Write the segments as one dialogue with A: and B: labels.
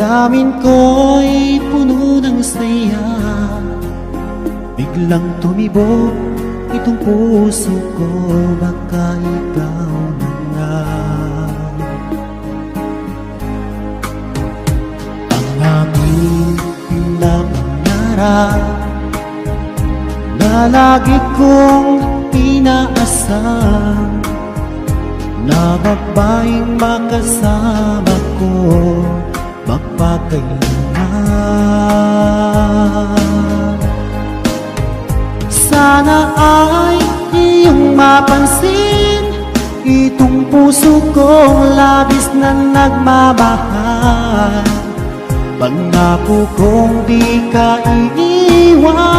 A: Damdamin ko'y puno ng saya Biglang tumibok itong puso ko Baka ikaw na nga. Ang aking pinapangarap Na lagi kong inaasam Na babaeng makasama ko Magpakailanman Sana ay iyong mapansin Itong puso kong labis na nagmamahal. Pangako kong di ka iiwan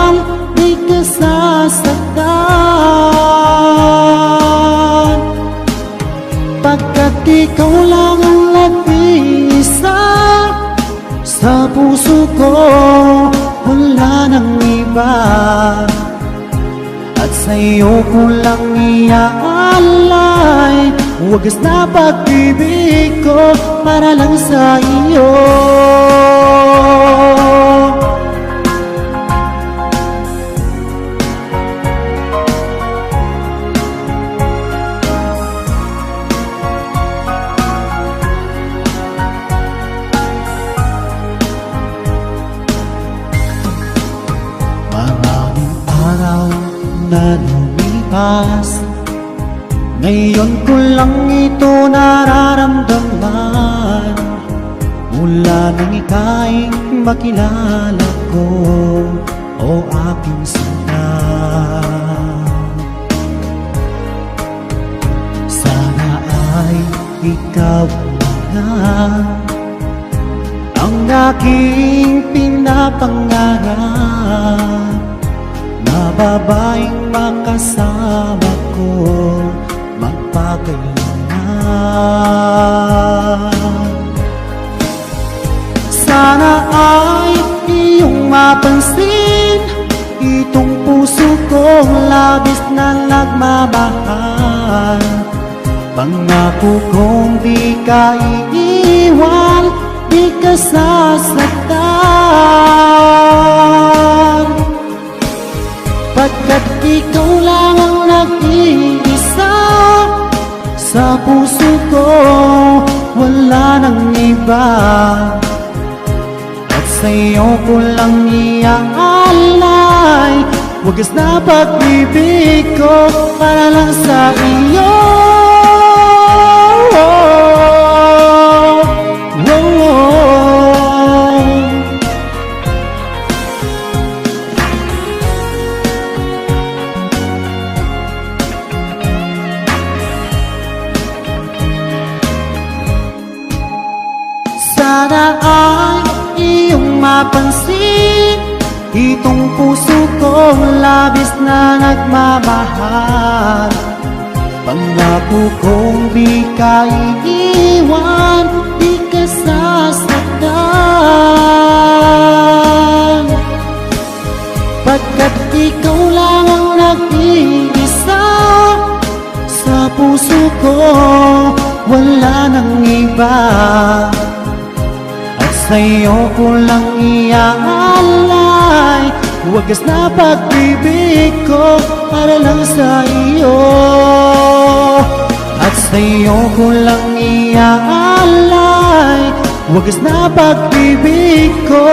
A: Sa puso ko wala nang iba. At sa'yo ko lang iaalay. Wagas na pag-ibig ko para lang sa iyo na lumipas Ngayon ko lang ito nararamdaman. Mula nang ika'y makilala ko O aking sinta Sana ay ikaw na ang aking pinapangarap. Na babaeng makasama ko magpakailanman Sana ay iyong mapansin Itong puso kong labis na nagmamahal. Pangako kong di ka iiwan Di ka sasaktan puso ko wala nang iba. At sa'yo ko lang iaalay Wagas na pag-ibig ko para lang sa iyo mapansin Itong puso kong labis na nagmamahal. Pangako kong di ka iiwan Di ka sasaktan. Pagkat ikaw lang ang nag-iisa Sa puso ko wala nang iba sa'yo ko lang iaalay. Wagas na pag-ibig ko para lang sa iyo At sa'yo ko lang iaalay. Wagas na pag-ibig ko